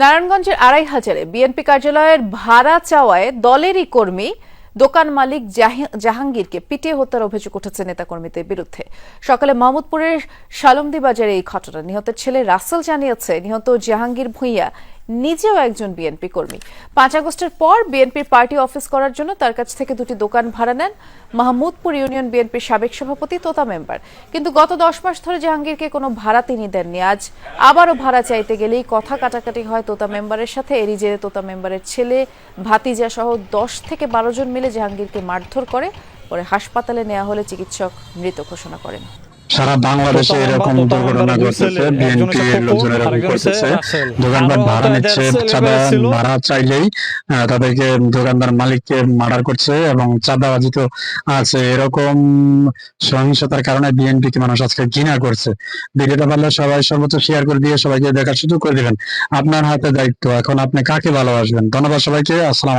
নারায়ণগঞ্জের আড়াই হাজারে বিএনপি কার্যালয়ের ভাড়া চাওয়ায় দলেরই কর্মী, দোকান মালিক জাহাঙ্গীরকে পিটিয়ে হত্যার অভিযোগ উঠেছে নেতাকর্মীদের বিরুদ্ধে। সকালে মাহমুদপুরের শালমদি বাজারে এই ঘটনা। নিহতের ছেলে রাসেল জানিয়েছে, নিহত জাহাঙ্গীর ভূঁইয়া নিজেও একজন বিএনপি কর্মী। পাঁচ আগস্টের পর বিএনপির পার্টি অফিস করার জন্য তার কাছ থেকে দুটি দোকান ভাড়া নেন মাহমুদপুর ইউনিয়ন বিএনপির সাবেক সভাপতি তোতা মেম্বার। কিন্তু গত দশ মাস ধরে জাহাঙ্গীরকে কোনো ভাড়া তিনি দেননি। আজ আবারও ভাড়া চাইতে গেলেই কথা কাটাকাটি হয় তোতা মেম্বারের সাথে। এরই জেরে তোতা মেম্বারের ছেলে ভাতিজা সহ দশ থেকে বারো জন মিলে জাহাঙ্গীরকে মারধর করে, পরে হাসপাতালে নেওয়া হলে চিকিৎসক মৃত ঘোষণা করেন। সারা বাংলাদেশে এরকম দুর্ঘটনা ঘটতেছে বিএনপি লোকজন এরকম করতেছে দোকানদার ভাড়া নিচ্ছে চাঁদা ভাড়া চাইলেই তাদেরকে দোকানদার মালিককে মার্ডার করছে এবং চাঁদাবাজি তো আছে। এরকম সহিংসতার কারণে বিএনপি কে মানুষ আজকে ঘৃণা করছে। ভিডিওটা পারলে সবাই সর্বোচ্চ শেয়ার করে দিয়ে সবাইকে দেখার সুযোগ করে দিবেন। আপনার হাতে দায়িত্ব। এখন আপনি কাকে ভালোবাসবেন? ধন্যবাদ সবাইকে। আসসালাম